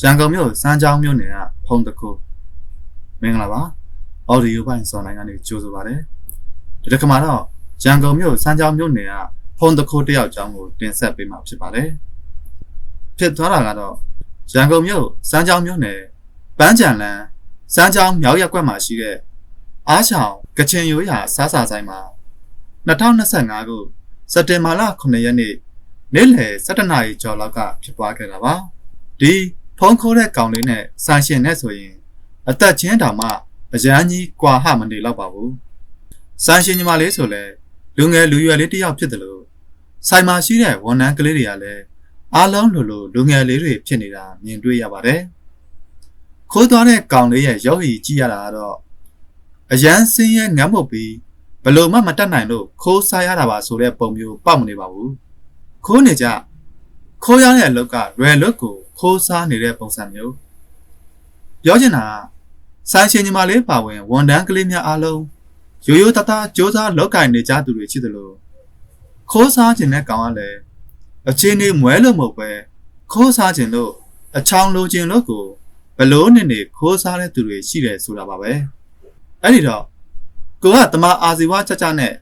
ရန်ကုန်မြို့စမ်းချောင်းမြို့နယ်ကဖုံတစ်ခုမင်္ဂလာပါအော်ဒီယိုပိုင်းစော်နိုင်ကနေကြိုဆိုပါရစေဒီတစ်ခါမှာတော့ရန်ကုန်မြို့စမ်းချောင်းမြို့နယ်ကဖုံတစ်ခုတယောက်အကြောင်းကိုတင်ဆက်ပေးမှာဖြစ်ပါတယ်ဖြစ်သွားတာကတော့ရန်ကုန်မြို့စမ်းချောင်းမြို့နယ်ပန်းကြံလန်းစမ်းချောင်းမြောက်ရက်ကွက်မှာရှိတဲ့အားချောင်ကချင်ရိုးရာစားစာဆိုင်မှာ2025ခုစက်တင်ဘာလ9ရက်နေ့နေ့လယ်7:00နာရီကျော်လောက်ကဖြစ်ပွားခဲ့တာပါဒီ ဖုံးခိုးတဲ့ကောင်လေးနဲ့ဆိုင်ရှင်နဲ့ဆိုရင် အသက်ချင်းတောင်မှအရန်ကြီးကွာဟမနေတော့ပါဘူးဆိုင်ရှင်ညီမလေးဆိုလဲလူငယ်လူရွယ်လေးတစ်ယောက်ဖြစ်တယ်လို့ဆိုင်မှာရှိတဲ့ဝန်ထမ်းကလေးတွေကလည်းအားလုံးလိုလိုလူငယ်လေးတွေဖြစ်နေတာမြင်တွေ့ရပါတယ်ခိုးသွားတဲ့ကောင်လေးရဲ့ရုပ်ရည်ကြည့်ရတာကတော့အရန်စင်းရဲငမ်းမုတ်ပြီးဘလို့မှမတတ်နိုင်လို့ခိုးစားရတာပါဆိုတဲ့ပုံမျိုးပေါက်မနေပါဘူးခိုးနေကြခိုးရတဲ့အလုပ်ကရွယ်လွတ်ကို ခိုးစားနေတဲ့ပုံစံမျိုးပြောချင်တာကဆိုင်ရှင်ညီမလေးပါဝင်ဝန်တန်းကလေးများအားလုံးရိုးရိုးသားသားစ조사လောက်ကင်နေကြသူတွေရှိသလိုခိုးစားခြင်းတဲ့ကောင်ကလည်းအချင်းနေမွဲလို့မဟုတ်ပဲခိုးစားခြင်းလို့အချောင်းလိုခြင်းလို့ကိုဘလို့နေနေခိုးစားတဲ့သူတွေရှိတယ်ဆိုတာပါပဲအဲ့ဒီတော့ကိုကတမအာဇီဝကြကြနဲ့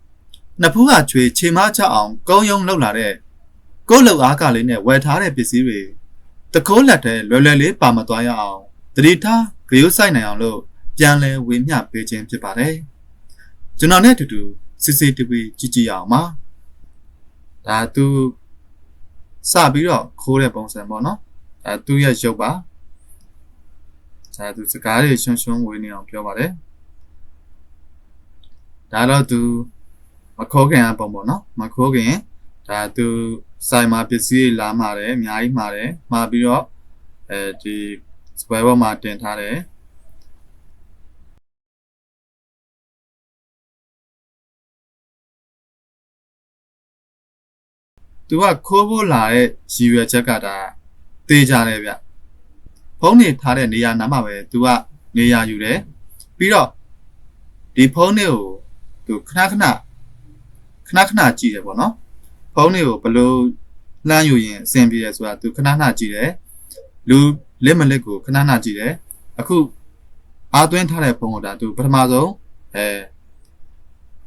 နှစ်ဖူးကချွေခြေမချအောင်ကုန်းယုံလောက်လာတဲ့ကိုယ့်လောက်အားကလေးနဲ့ဝယ်ထားတဲ့ပစ္စည်းတွေ တကိုးလက်တဲ့လွယ်လွယ်လေးပါမသွားရအောင်တတိထားဂရုစိုက်နိုင်အောင်လို့ပြန်လဲဝေမျှပေးခြင်းဖြစ်ပါတယ်ကျွန်တော်နဲ့အတူတူ CCTV ကြည့်ကြည့်ရအောင်ပါဒါသူစပြီးတော့ခိုးတဲ့ပုံစံပေါ့နော်အဲသူရဲ့ရုပ်ပါဒါသူစကားတွေရှွန်းရှွန်းဝေးနေအောင်ပြောပါတယ်ဒါတော့သူမခိုးခင်အပုံပေါ့နော်မခိုးခင် ဒါသူဆိုင်မှာပစ္စည်းတွေလာမှာတယ်အများကြီးမှာတယ်မှာပြီးတော့အဲဒီစပွဲပေါ်မှာတင်ထားတယ်သူကခိုးဖို့လာတဲ့ရည်ရွယ်ချက်ကဒါတေးကြတယ်ဗျဖုန်းနေထားတဲ့နေရာနားမှာပဲသူကနေရာယူတယ်ပြီးတော့ဒီဖုန်းတွေကိုသူခဏခဏခဏခဏကြည့်တယ်ပေါ့နော် ဖုန်းတွေကိုဘယ်လိုလှမ်းယူရင်အဆင်ပြေတယ်ဆိုတာသူခဏခဏကြည့်တယ်လူလက်မလက်ကိုခဏခဏကြည့်တယ်အခုအားသွင်းထားတဲ့ဖုန်းကိုဒါသူပထမဆုံးအဲ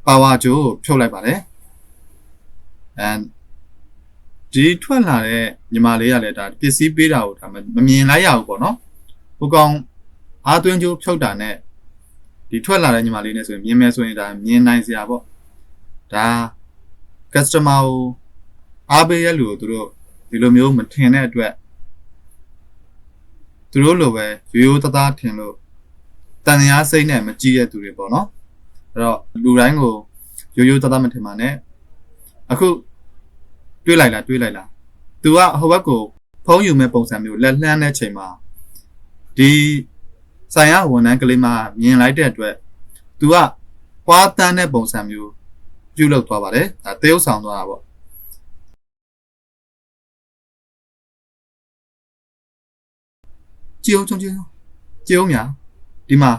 ပါဝါဂျိုးကိုဖြုတ်လိုက်ပါတယ် and ဒီထွက်လာတဲ့ညီမလေးကလည်းဒါပစ္စည်းပေးတာကိုဒါမမြင်လိုက်ရဘူးပေါ့နော်ဟိုကောင်အားသွင်းကြိုးဖြုတ်တာနဲ့ဒီထွက်လာတဲ့ညီမလေးနဲ့ဆိုရင်မြင်မယ်ဆိုရင်ဒါမြင်နိုင်စရာပေါ့ဒါ customer ကိုအားပေးရလူကိုသူတို့ဒီလိုမျိုးမထင်တဲ့အတွက်သူတို့လိုပဲရိုးရိုးသားသားထင်လို့တန်ရာစိတ်နဲ့မကြည့်တဲ့သူတွေပေါ့နော်အဲ့တော့လူတိုင်းကိုရိုးရိုးသားသားမထင်ပါနဲ့အခုတွေးလိုက်လားတွေးလိုက်လား तू ကဟိုဘက်ကိုဖုံးယူမဲ့ပုံစံမျိုးလက်လှမ်းတဲ့ချိန်မှာဒီဆိုင်ရဝန်ထမ်းကလေးမမြင်လိုက်တဲ့အတွက် तू ကပွားတန်းတဲ့ပုံစံမျိုး ပြုလုပ်သွားပါတယ်ဒါတရုပ်ဆောင်သွားတာပေါ့ကြည့်အောင်ကြည့်အောင်ကြည့်အောင်များဒီမှာ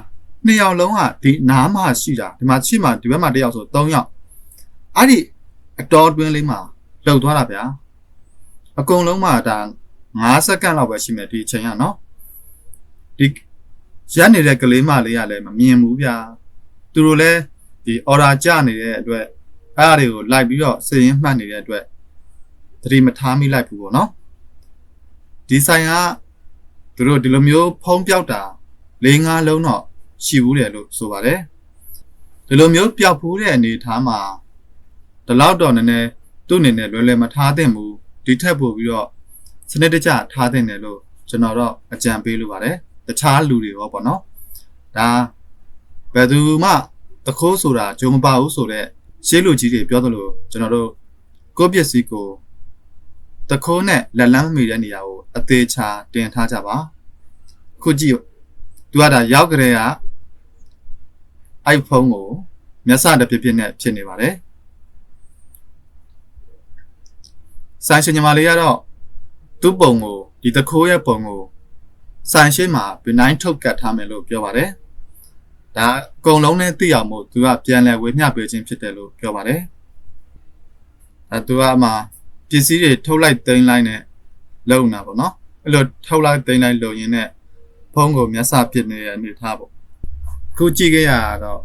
နှစ်ယောက်လုံးကဒီနားမှာရှိတာဒီမှာရှိမှဒီဘက်မှာတစ်ယောက်ဆို၃ယောက်အဲ့ဒီအတော်တွင်းလေးမှာလှုပ်သွားတာဗျာအကုန်လုံးမှဒါ9စက္ကန့်လောက်ပဲရှိမယ်ဒီအချိန်ကနော်ဒီရက်နေတဲ့ကလေးမလေးကလည်းမမြင်ဘူးဗျာသူတို့လည်းဒီ order ကျနေတဲ့အတွက် အဲ့အရာတွေကိုလိုက်ပြီးတော့စည်ရင်းမှတ်နေတဲ့အတွက်သတိမထားမိလိုက်ဘူးပေါ့နော်ဒီဆိုင်ကသူတို့ဒီလိုမျိုးဖုံးပြောက်တာ၄၅လုံးတော့ရှိဘူးတယ်လို့ဆိုပါတယ်ဒီလိုမျိုးပျောက်ဖူးတဲ့အနေအထားမှာဒီလောက်တော့နည်းနည်းသူ့အနေနဲ့လွယ်လွယ်မထားသင့်ဘူးဒီထက်ပိုပြီးတော့စနစ်တကျထားသင့်တယ်လို့ကျွန်တော်တော့အကြံပေးလိုပါတယ်တခြားလူတွေရောပေါ့နော်ဒါဘယ်သူမှတခိုးဆိုတာဂျုံမပါဘူးဆိုတော့ ရှေးလူကြီးတွေပြောသလိုကျွန်တော်တို့ကိုယ့်ပစ္စည်းကိုတခိုးနဲ့လက်လန်းမမီတဲ့နေရာကိုအသေးချာတင်ထားကြပါခုကြည့်သူကဒါရောက်ကြတဲ့ကအိုက်ဖုန်းကိုမျက်စတပြပြနဲ့ဖြစ်နေပါတယ်ဆိုင်ရှင်ညီမလေးကတော့သူ့ပုံကိုဒီတခိုးရဲ့ပုံကိုဆိုင်ရှင်းမှာဘီနိုင်းထုတ်ကတ်ထားမယ်လို့ပြောပါတယ်။ ဒါအကုန်လုံးနဲ့သိအောင်မို့သူကပြန်လည်ဝေမျှပေးခြင်းဖြစ်တယ်လို့ပြောပါတယ်။အဲသူကမှပစ္စည်းတွေထုတ်လိုက်သိမ်းလိုက်နဲ့လုံတာပေါ့နော်။ဘအဲ့လိုထောက်လိုက်တိန်လိုက်လုံရင်းနဲ့ဖုန်းကိုမျက်စာပစ်နေတဲ့အနေထားပေါ့အခုကြည့်ခဲ့ရတာတော့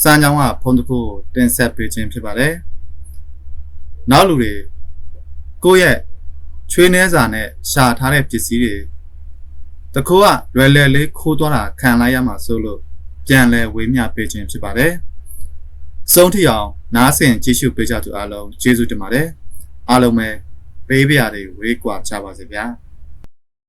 စမ်းချောင်းကဖုန်းတစ်ခုကိုတင်ဆက်ပေးခြင်းဖြစ်ပါတယ်နောက်လူတွေကိုယ့်ရဲ့ချွေးနှဲစာနဲ့ရှာထားတဲ့ပစ္စည်းတွေတကူကလွယ်လွယ်လေးခိုးသွားတာခံလိုက်ရမှာဆိုလို့ ပြန်လဲဝေးမျှပေးခြင်းဖြစ်ပါတယ်ဆုံးထိအောင်နားဆင်ကြည့်ရှုပေးကြသူအားလုံးကျေးဇူးတင်ပါတယ်အားလုံးပဲပေးပြရတွေဝေးကွာကြပါစေဗျာ